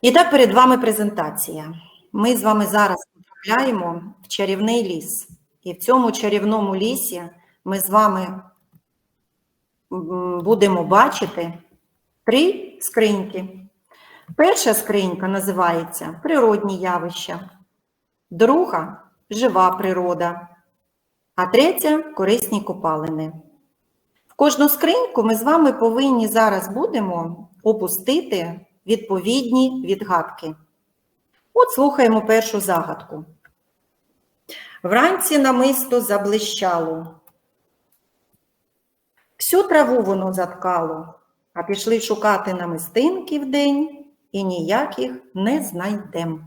І так перед вами презентація. Ми з вами зараз потрапляємо в чарівний ліс. І в цьому чарівному лісі ми з вами будемо бачити три скриньки. Перша скринька називається Природні явища, друга жива природа, а третя корисні копалини. В кожну скриньку ми з вами повинні зараз будемо опустити відповідні відгадки. От слухаємо першу загадку. Вранці намисто заблищало. Всю траву воно заткало, а пішли шукати намистинки вдень і ніяких не знайдем.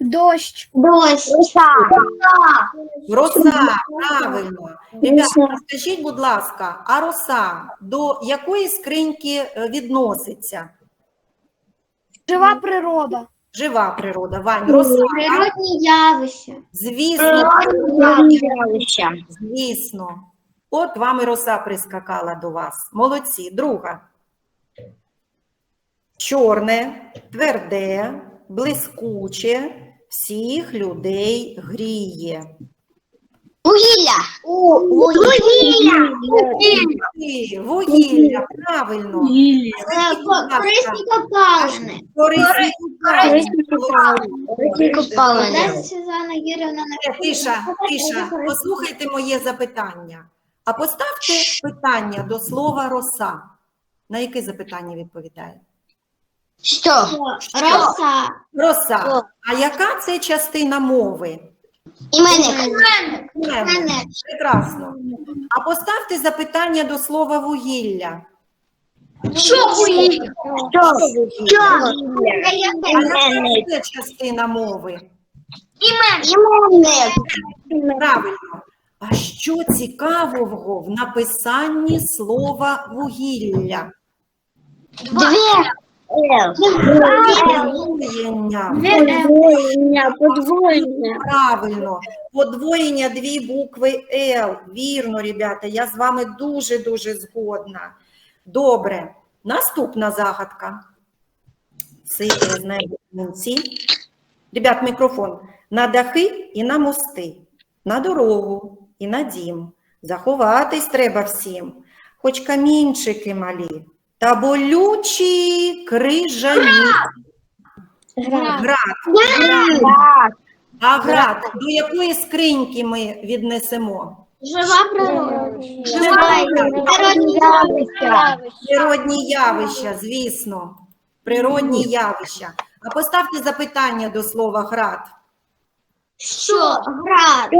Дощ. Дощ. Роса, роса, правильно. Ребята, скажіть, будь ласка, а роса до якої скриньки е, відноситься? Жива природа. Жива природа, Вань, роса. Природні явища. Звісно, Природні явища. звісно. От вам і роса прискакала до вас. Молодці. Друга. Чорне, тверде, блискуче, всіх людей гріє. Вугілля. Вугілля. Ти, Вугілля, правильно. Корисні копалини. Корисні Корисні копалини. Світлана Юрівна Тиша, тиша, послухайте моє запитання. А поставте питання до слова роса. На яке запитання відповідає? Що? Роса. Роса. А яка це частина мови? Іменник. Іменник. Прекрасно. А поставте запитання до слова вугілля. Що вугілля? А яка це частина мови? Іменник. Правильно. А що цікавого в написанні слова вугілля? Дві. Подвоєння. Подвоєння, подвоєння. Правильно. Подвоєння дві букви Л. Вірно, ребята, я з вами дуже-дуже згодна. Добре. Наступна загадка. Цифри знаємо кінці. Ребят, мікрофон. На дахи і на мости, на дорогу і на дім. Заховатись треба всім, хоч камінчики малі, та болючі крижані. Град. Град. А град, до якої скриньки ми віднесемо? Жива природа. Жива Природні явища. Природні явища, звісно. Природні явища. А поставте запитання до слова град. Що? Град.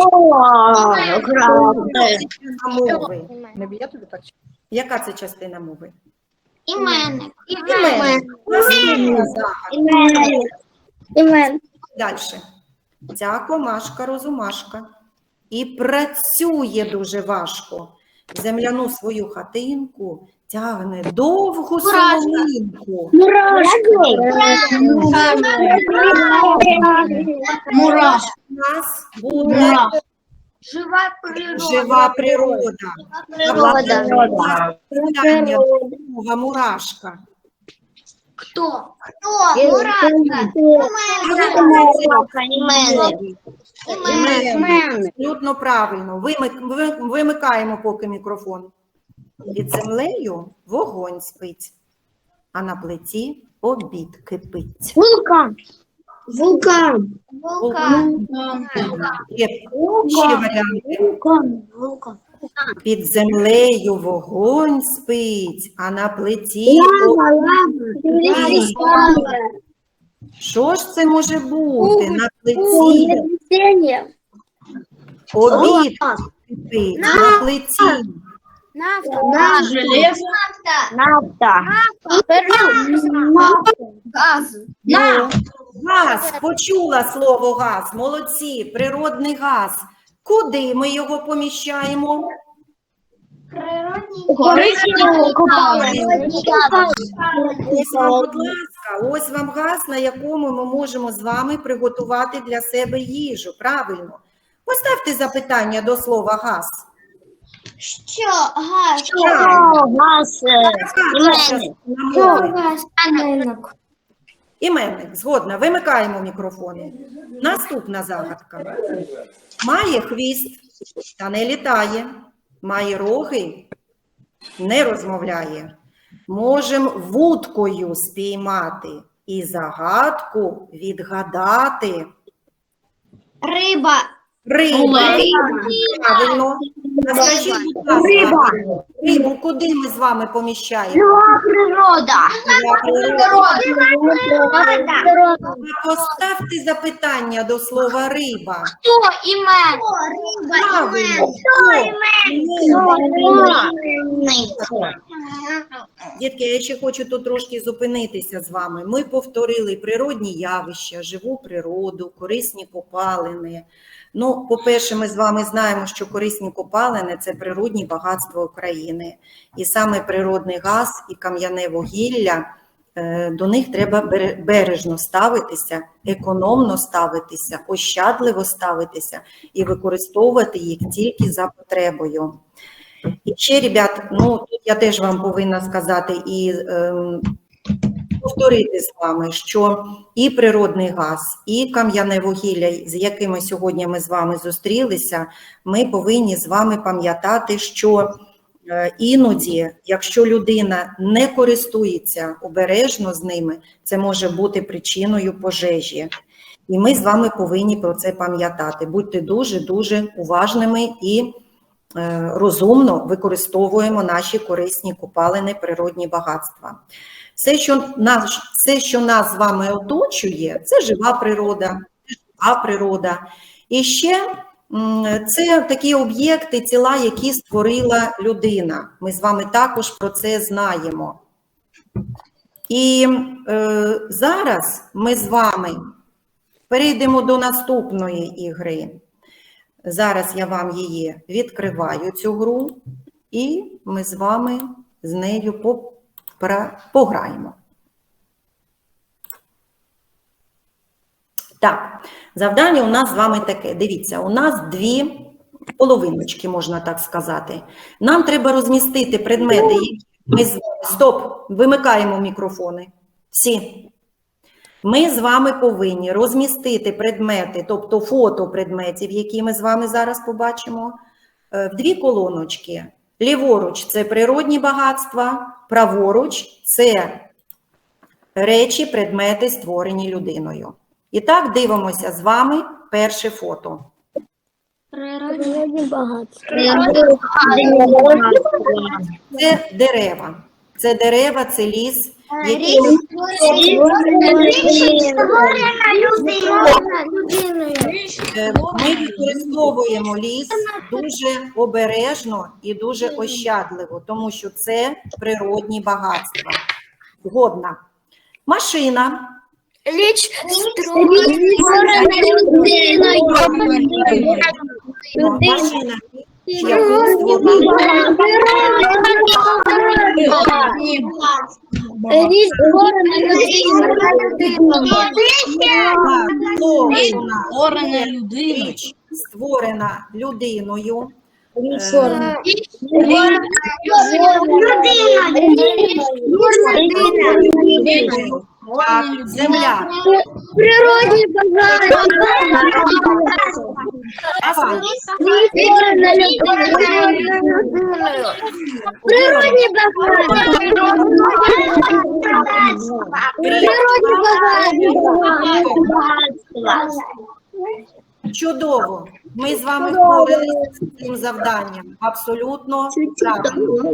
Це частина мови. Яка це частина мови? Іменник. Іменник. Наступна. Іменник. Іменник. Далі. Ця комашка розумашка і працює дуже важко. Земляну свою хатинку тягне довгу Мурашка. соломинку. Мурашка. У нас буде Жива природа. жива природа. Природа. Друга мурашка. Хто? Хто? Мурашка. Іменник. Абсолютно правильно. Вимик, ви- вимикаємо поки мікрофон. Під землею вогонь спить, а на плиті обід кипить. Вулкан. Вулкан. Вулкан. Є ще варіанти. Вулкан. Вулкан. Під землею вогонь спить, а на плиті. Що ж це може бути? На плиті обід кипить, на плиті. Нафта. Нафта. Газ. Ну, Газ, почула слово газ. Молодці, природний газ. Куди ми його поміщаємо? Ось вам, будь ласка, ось вам газ, на якому ми можемо з вами приготувати для себе їжу. Правильно. Поставте запитання до слова газ. Що? Газ. Правильно. Газ. Яка це частина мови? Іменник. Згодна, вимикаємо мікрофони. Наступна загадка. Має хвіст та не літає, має роги, не розмовляє. Можем вудкою спіймати і загадку відгадати. Риба. Риба. Правильно. А скажіть, будь ласка, рибу. куди ми з вами поміщаємо? Природа. А Поставте запитання до слова риба. Хто імен? Правильно. Дітки, я ще хочу тут трошки зупинитися з вами. Ми повторили природні явища, живу природу, корисні копалини. Ну, по-перше, ми з вами знаємо, що корисні копалини це природні багатства України. І саме природний газ і кам'яне вугілля е, до них треба бережно ставитися, економно ставитися, ощадливо ставитися і використовувати їх тільки за потребою. І ще, ребят, ну тут я теж вам повинна сказати і ем, повторити з вами, що і природний газ, і кам'яне вугілля, з якими сьогодні ми з вами зустрілися, ми повинні з вами пам'ятати, що е, іноді, якщо людина не користується обережно з ними, це може бути причиною пожежі. І ми з вами повинні про це пам'ятати. Будьте дуже дуже уважними і розумно використовуємо наші корисні копалини, природні багатства. Все, що нас, все, що нас з вами оточує, це жива природа, жива природа. І ще це такі об'єкти, тіла, які створила людина. Ми з вами також про це знаємо. І е, зараз ми з вами перейдемо до наступної ігри. Зараз я вам її відкриваю, цю гру, і ми з вами з нею пограємо. Так, завдання у нас з вами таке. Дивіться, у нас дві половиночки, можна так сказати. Нам треба розмістити предмети, ми з... Стоп, вимикаємо мікрофони. Всі. Ми з вами повинні розмістити предмети, тобто фото предметів, які ми з вами зараз побачимо, е, в дві колоночки. Ліворуч це природні багатства, праворуч це речі, предмети, створені людиною. І так дивимося з вами перше фото. Природні багатства. Це дерева. Це дерева, це ліс. Е, Ми використовуємо ліс дуже обережно і дуже ощадливо, тому що це природні багатства. Згодна. Машина. Річ Ну, Машина. Яку створили? Створена. Людина. Річ створена людиною. Так, земля. Природні багатства. Природні багатства. Природні багатства. Чудово. Ми з вами впоралися з цим завданням. Абсолютно правильно.